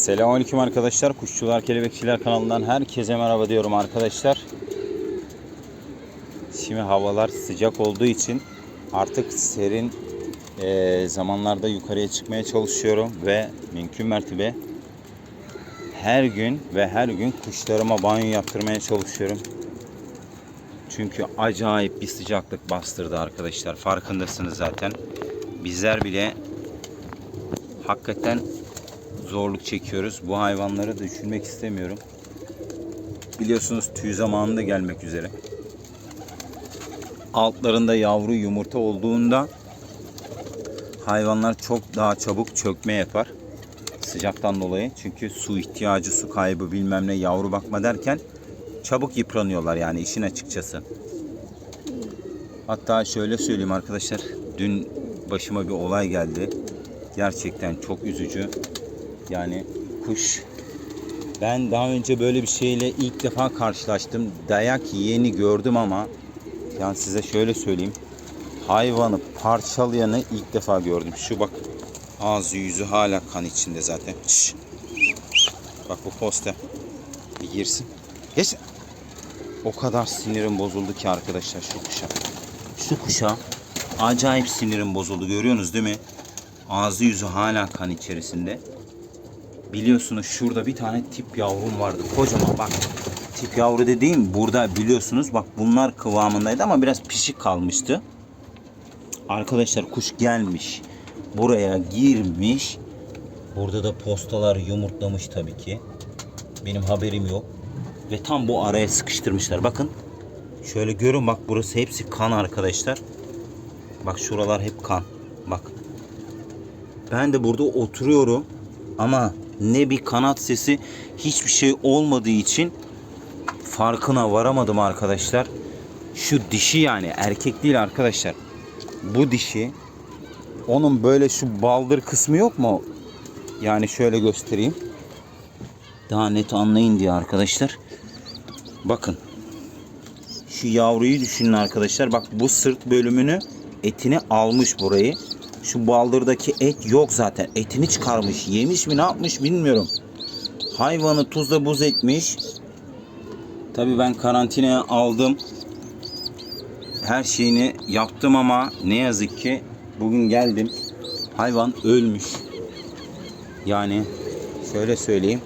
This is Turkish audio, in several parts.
Selamünaleyküm arkadaşlar. Kuşçular Kelebekçiler kanalından herkese merhaba diyorum arkadaşlar. Şimdi havalar sıcak olduğu için artık serin eee, zamanlarda yukarıya çıkmaya çalışıyorum ve mümkün mertebe her gün ve her gün kuşlarıma banyo yaptırmaya çalışıyorum. Çünkü acayip bir sıcaklık bastırdı arkadaşlar. Farkındasınız zaten. Bizler bile hakikaten zorluk çekiyoruz. Bu hayvanları da düşünmek istemiyorum. Biliyorsunuz tüy zamanında gelmek üzere. Altlarında yavru yumurta olduğunda hayvanlar çok daha çabuk çökme yapar. Sıcaktan dolayı. Çünkü su ihtiyacı, su kaybı bilmem ne yavru bakma derken çabuk yıpranıyorlar yani işin açıkçası. Hatta şöyle söyleyeyim arkadaşlar. Dün başıma bir olay geldi. Gerçekten çok üzücü. Yani kuş ben daha önce böyle bir şeyle ilk defa karşılaştım. Dayak yiyeni gördüm ama yani size şöyle söyleyeyim. Hayvanı parçalayanı ilk defa gördüm. Şu bak ağzı yüzü hala kan içinde zaten. Şş. Bak bu poster. Bir girsin. Geç. O kadar sinirim bozuldu ki arkadaşlar şu kuşa. Şu kuşa acayip sinirim bozuldu. Görüyorsunuz değil mi? Ağzı yüzü hala kan içerisinde. Biliyorsunuz şurada bir tane tip yavrum vardı. Kocaman bak. Tip yavru dediğim burada biliyorsunuz bak bunlar kıvamındaydı ama biraz pişik kalmıştı. Arkadaşlar kuş gelmiş. Buraya girmiş. Burada da postalar yumurtlamış tabii ki. Benim haberim yok. Ve tam bu araya sıkıştırmışlar. Bakın. Şöyle görün bak burası hepsi kan arkadaşlar. Bak şuralar hep kan. Bak. Ben de burada oturuyorum ama ne bir kanat sesi hiçbir şey olmadığı için farkına varamadım arkadaşlar. Şu dişi yani erkek değil arkadaşlar. Bu dişi onun böyle şu baldır kısmı yok mu? Yani şöyle göstereyim. Daha net anlayın diye arkadaşlar. Bakın. Şu yavruyu düşünün arkadaşlar. Bak bu sırt bölümünü etini almış burayı. Şu baldırdaki et yok zaten. Etini çıkarmış. Yemiş mi ne yapmış bilmiyorum. Hayvanı tuzla buz etmiş. Tabii ben karantinaya aldım. Her şeyini yaptım ama ne yazık ki bugün geldim. Hayvan ölmüş. Yani şöyle söyleyeyim.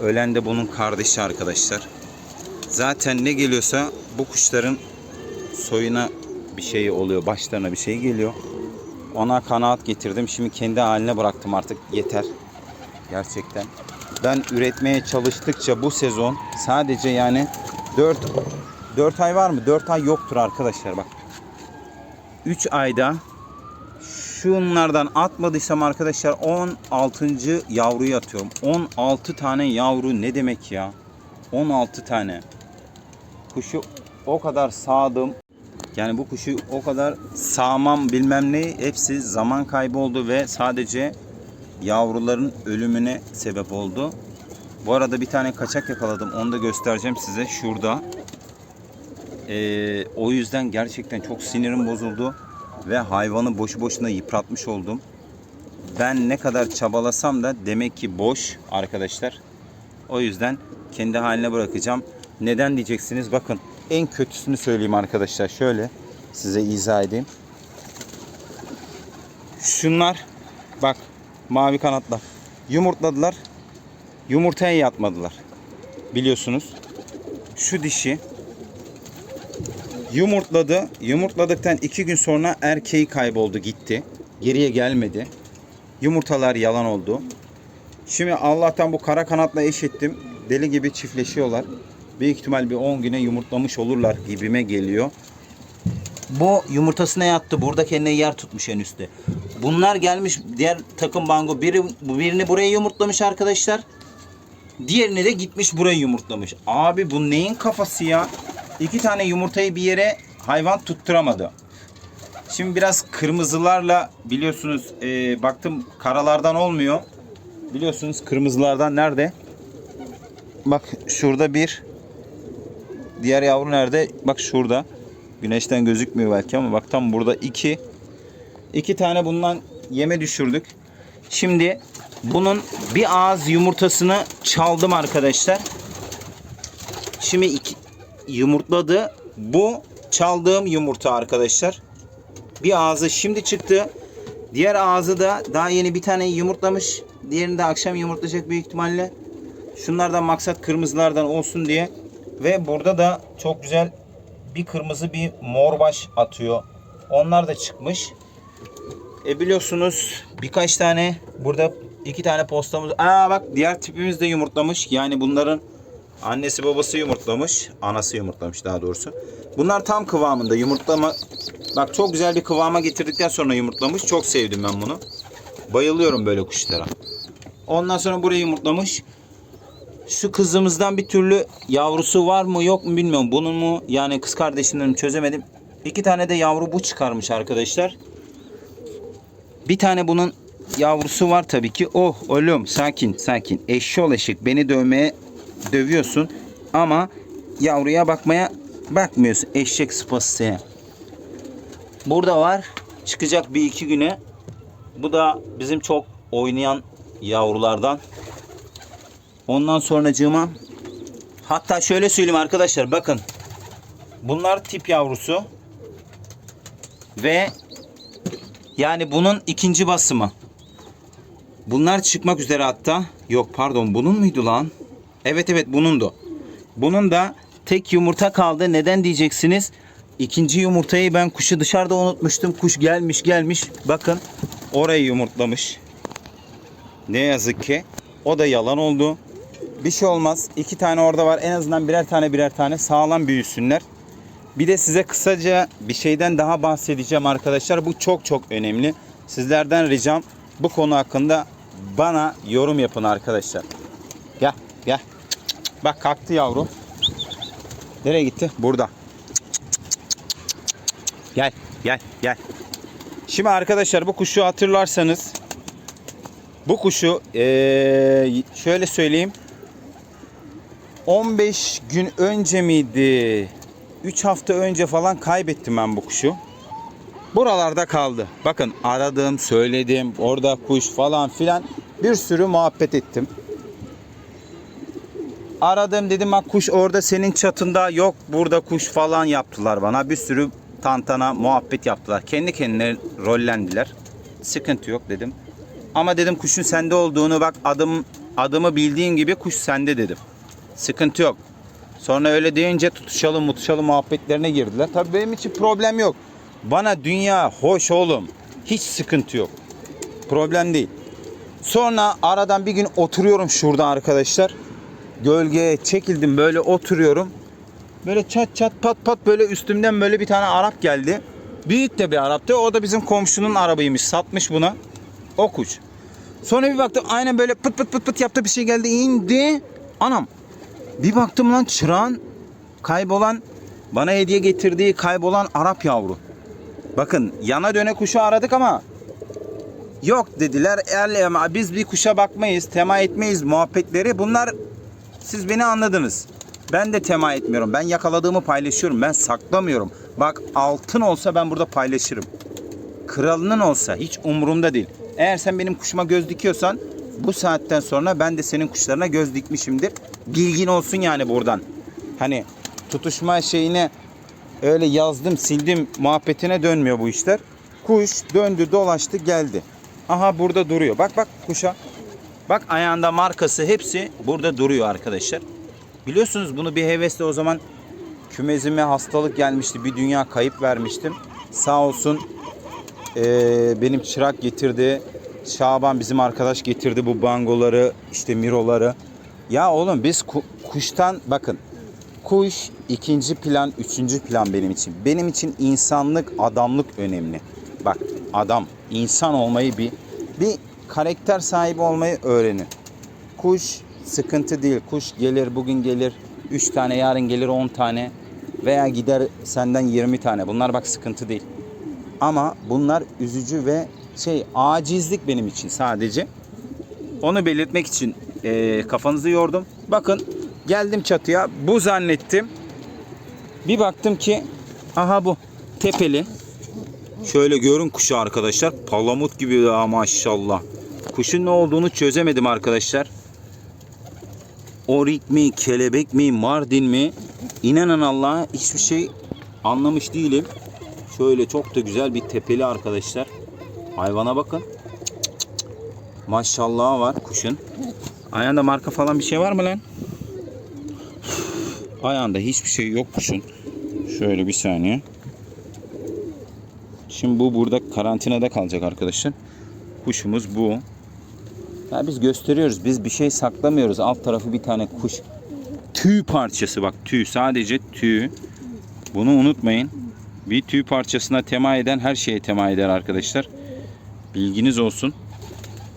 Ölen de bunun kardeşi arkadaşlar. Zaten ne geliyorsa bu kuşların soyuna bir şey oluyor. Başlarına bir şey geliyor. Ona kanaat getirdim. Şimdi kendi haline bıraktım artık. Yeter. Gerçekten. Ben üretmeye çalıştıkça bu sezon sadece yani 4 4 ay var mı? 4 ay yoktur arkadaşlar bak. 3 ayda şunlardan atmadıysam arkadaşlar 16. yavruyu atıyorum. 16 tane yavru ne demek ya? 16 tane. Kuşu o kadar sağdım. Yani bu kuşu o kadar sağmam bilmem ne hepsi zaman kaybı oldu ve sadece yavruların ölümüne sebep oldu. Bu arada bir tane kaçak yakaladım. Onu da göstereceğim size şurada. Ee, o yüzden gerçekten çok sinirim bozuldu ve hayvanı boşu boşuna yıpratmış oldum. Ben ne kadar çabalasam da demek ki boş arkadaşlar. O yüzden kendi haline bırakacağım. Neden diyeceksiniz? Bakın en kötüsünü söyleyeyim arkadaşlar. Şöyle size izah edeyim. Şunlar bak mavi kanatlar yumurtladılar. Yumurtaya yatmadılar. Biliyorsunuz. Şu dişi yumurtladı. Yumurtladıktan iki gün sonra erkeği kayboldu gitti. Geriye gelmedi. Yumurtalar yalan oldu. Şimdi Allah'tan bu kara kanatla eş ettim. Deli gibi çiftleşiyorlar. Büyük ihtimal bir 10 güne yumurtlamış olurlar gibime geliyor. Bu yumurtasına yattı. Burada kendine yer tutmuş en üstte. Bunlar gelmiş diğer takım bango. Biri, birini buraya yumurtlamış arkadaşlar. Diğerini de gitmiş buraya yumurtlamış. Abi bu neyin kafası ya? İki tane yumurtayı bir yere hayvan tutturamadı. Şimdi biraz kırmızılarla biliyorsunuz e, baktım karalardan olmuyor. Biliyorsunuz kırmızılardan nerede? Bak şurada bir. Diğer yavru nerede? Bak şurada. Güneşten gözükmüyor belki ama bak tam burada iki. İki tane bundan yeme düşürdük. Şimdi bunun bir ağız yumurtasını çaldım arkadaşlar. Şimdi iki, yumurtladı. Bu çaldığım yumurta arkadaşlar. Bir ağzı şimdi çıktı. Diğer ağzı da daha yeni bir tane yumurtlamış. Diğerini de akşam yumurtlayacak büyük ihtimalle. Şunlardan maksat kırmızılardan olsun diye. Ve burada da çok güzel bir kırmızı bir mor baş atıyor. Onlar da çıkmış. E biliyorsunuz birkaç tane burada iki tane postamız. Aa bak diğer tipimiz de yumurtlamış. Yani bunların annesi babası yumurtlamış. Anası yumurtlamış daha doğrusu. Bunlar tam kıvamında yumurtlama. Bak çok güzel bir kıvama getirdikten sonra yumurtlamış. Çok sevdim ben bunu. Bayılıyorum böyle kuşlara. Ondan sonra burayı yumurtlamış. Şu kızımızdan bir türlü yavrusu var mı yok mu bilmiyorum. Bunun mu yani kız kardeşinden mi çözemedim. İki tane de yavru bu çıkarmış arkadaşlar. Bir tane bunun yavrusu var tabii ki. Oh oğlum sakin sakin. Eşşoğlu eşek beni dövmeye dövüyorsun. Ama yavruya bakmaya bakmıyorsun. Eşek sıpası. Burada var. Çıkacak bir iki güne. Bu da bizim çok oynayan yavrulardan. Ondan sonracığıma hatta şöyle söyleyeyim arkadaşlar bakın. Bunlar tip yavrusu. Ve yani bunun ikinci basımı. Bunlar çıkmak üzere hatta. Yok pardon bunun muydu lan? Evet evet bunundu. Bunun da tek yumurta kaldı. Neden diyeceksiniz? İkinci yumurtayı ben kuşu dışarıda unutmuştum. Kuş gelmiş gelmiş. Bakın orayı yumurtlamış. Ne yazık ki. O da yalan oldu. Bir şey olmaz. İki tane orada var. En azından birer tane birer tane sağlam büyüsünler. Bir de size kısaca bir şeyden daha bahsedeceğim arkadaşlar. Bu çok çok önemli. Sizlerden ricam bu konu hakkında bana yorum yapın arkadaşlar. Gel gel. Bak kalktı yavru. Nereye gitti? Burada. Gel gel gel. Şimdi arkadaşlar bu kuşu hatırlarsanız bu kuşu eee, şöyle söyleyeyim 15 gün önce miydi? 3 hafta önce falan kaybettim ben bu kuşu. Buralarda kaldı. Bakın aradım, söyledim, orada kuş falan filan bir sürü muhabbet ettim. Aradım dedim bak kuş orada senin çatında yok burada kuş falan yaptılar bana. Bir sürü tantana muhabbet yaptılar. Kendi kendine rollendiler. Sıkıntı yok dedim. Ama dedim kuşun sende olduğunu bak adım adımı bildiğin gibi kuş sende dedim. Sıkıntı yok. Sonra öyle deyince tutuşalım mutuşalım muhabbetlerine girdiler. Tabii benim için problem yok. Bana dünya hoş oğlum. Hiç sıkıntı yok. Problem değil. Sonra aradan bir gün oturuyorum şurada arkadaşlar. Gölgeye çekildim böyle oturuyorum. Böyle çat çat pat pat böyle üstümden böyle bir tane Arap geldi. Büyük de bir Arap'tı. O da bizim komşunun arabıymış. Satmış buna. O kuş. Sonra bir baktım aynen böyle pıt pıt pıt pıt yaptı bir şey geldi indi. Anam bir baktım lan çırağın kaybolan bana hediye getirdiği kaybolan Arap yavru. Bakın yana döne kuşu aradık ama yok dediler. "El- ama Biz bir kuşa bakmayız, tema etmeyiz muhabbetleri. Bunlar siz beni anladınız. Ben de tema etmiyorum. Ben yakaladığımı paylaşıyorum. Ben saklamıyorum. Bak altın olsa ben burada paylaşırım. Kralının olsa hiç umurumda değil. Eğer sen benim kuşuma göz dikiyorsan bu saatten sonra ben de senin kuşlarına göz dikmişimdir. Bilgin olsun yani buradan. Hani tutuşma şeyine öyle yazdım sildim muhabbetine dönmüyor bu işler. Kuş döndü dolaştı geldi. Aha burada duruyor. Bak bak kuşa. Bak ayağında markası hepsi burada duruyor arkadaşlar. Biliyorsunuz bunu bir hevesle o zaman kümezime hastalık gelmişti. Bir dünya kayıp vermiştim. Sağ olsun eee, benim çırak getirdi. Şaban bizim arkadaş getirdi bu bangoları, işte miroları. Ya oğlum biz ku- kuştan bakın. Kuş ikinci plan, üçüncü plan benim için. Benim için insanlık, adamlık önemli. Bak adam, insan olmayı bir bir karakter sahibi olmayı öğrenin. Kuş sıkıntı değil. Kuş gelir bugün gelir 3 tane yarın gelir 10 tane veya gider senden 20 tane. Bunlar bak sıkıntı değil. Ama bunlar üzücü ve şey acizlik benim için sadece. Onu belirtmek için eee, kafanızı yordum. Bakın geldim çatıya bu zannettim. Bir baktım ki aha bu tepeli. Şöyle görün kuşu arkadaşlar. Palamut gibi ya maşallah. Kuşun ne olduğunu çözemedim arkadaşlar. Orik mi, kelebek mi, mardin mi? İnanın Allah'a hiçbir şey anlamış değilim. Şöyle çok da güzel bir tepeli arkadaşlar. Hayvana bakın. Maşallah var kuşun. Ayağında marka falan bir şey var mı lan? Ayağında hiçbir şey yok kuşun. Şöyle bir saniye. Şimdi bu burada karantinada kalacak arkadaşlar. Kuşumuz bu. Ya biz gösteriyoruz. Biz bir şey saklamıyoruz. Alt tarafı bir tane kuş. Tüy parçası bak tüy. Sadece tüy. Bunu unutmayın. Bir tüy parçasına tema eden her şeye tema eder arkadaşlar. Bilginiz olsun.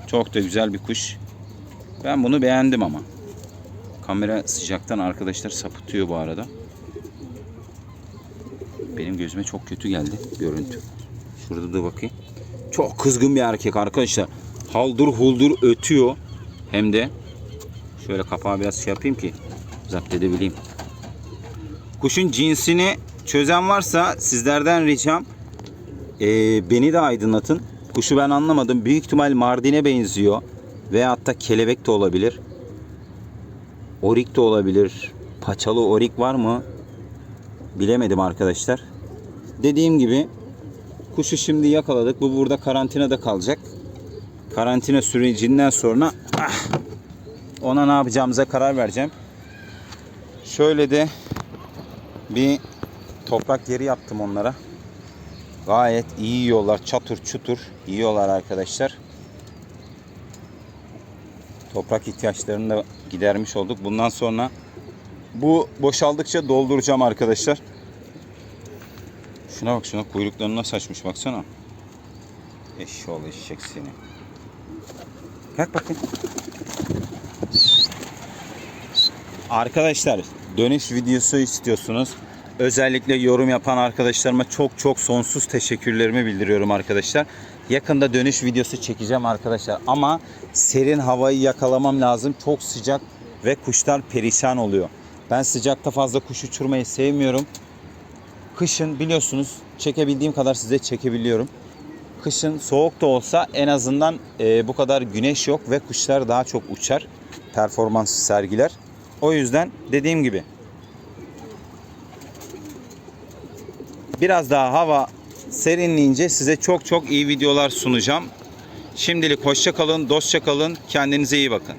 Çok da güzel bir kuş. Ben bunu beğendim ama. Kamera sıcaktan arkadaşlar sapıtıyor bu arada. Benim gözüme çok kötü geldi görüntü. Şurada da bakayım. Çok kızgın bir erkek arkadaşlar. Haldır huldur ötüyor. Hem de şöyle kapağı biraz şey yapayım ki zapt edebileyim. Kuşun cinsini çözen varsa sizlerden ricam eee, beni de aydınlatın. Kuşu ben anlamadım. Büyük ihtimal Mardin'e benziyor. Veyahut da kelebek de olabilir. Orik de olabilir. Paçalı orik var mı? Bilemedim arkadaşlar. Dediğim gibi kuşu şimdi yakaladık. Bu burada karantinada kalacak. Karantina sürecinden sonra ah, ona ne yapacağımıza karar vereceğim. Şöyle de bir toprak yeri yaptım onlara. Gayet iyi yiyorlar. Çatır çutur yiyorlar arkadaşlar. Toprak ihtiyaçlarını da gidermiş olduk. Bundan sonra bu boşaldıkça dolduracağım arkadaşlar. Şuna bak şuna kuyruklarını nasıl açmış baksana. Eşşoğlu eşek seni. Kalk bakayım. Arkadaşlar dönüş videosu istiyorsunuz. Özellikle yorum yapan arkadaşlarıma çok çok sonsuz teşekkürlerimi bildiriyorum arkadaşlar. Yakında dönüş videosu çekeceğim arkadaşlar. Ama serin havayı yakalamam lazım. Çok sıcak ve kuşlar perişan oluyor. Ben sıcakta fazla kuş uçurmayı sevmiyorum. Kışın biliyorsunuz çekebildiğim kadar size çekebiliyorum. Kışın soğuk da olsa en azından e, bu kadar güneş yok ve kuşlar daha çok uçar. Performans sergiler. O yüzden dediğim gibi biraz daha hava serinleyince size çok çok iyi videolar sunacağım. Şimdilik hoşça kalın, dostça kalın. Kendinize iyi bakın.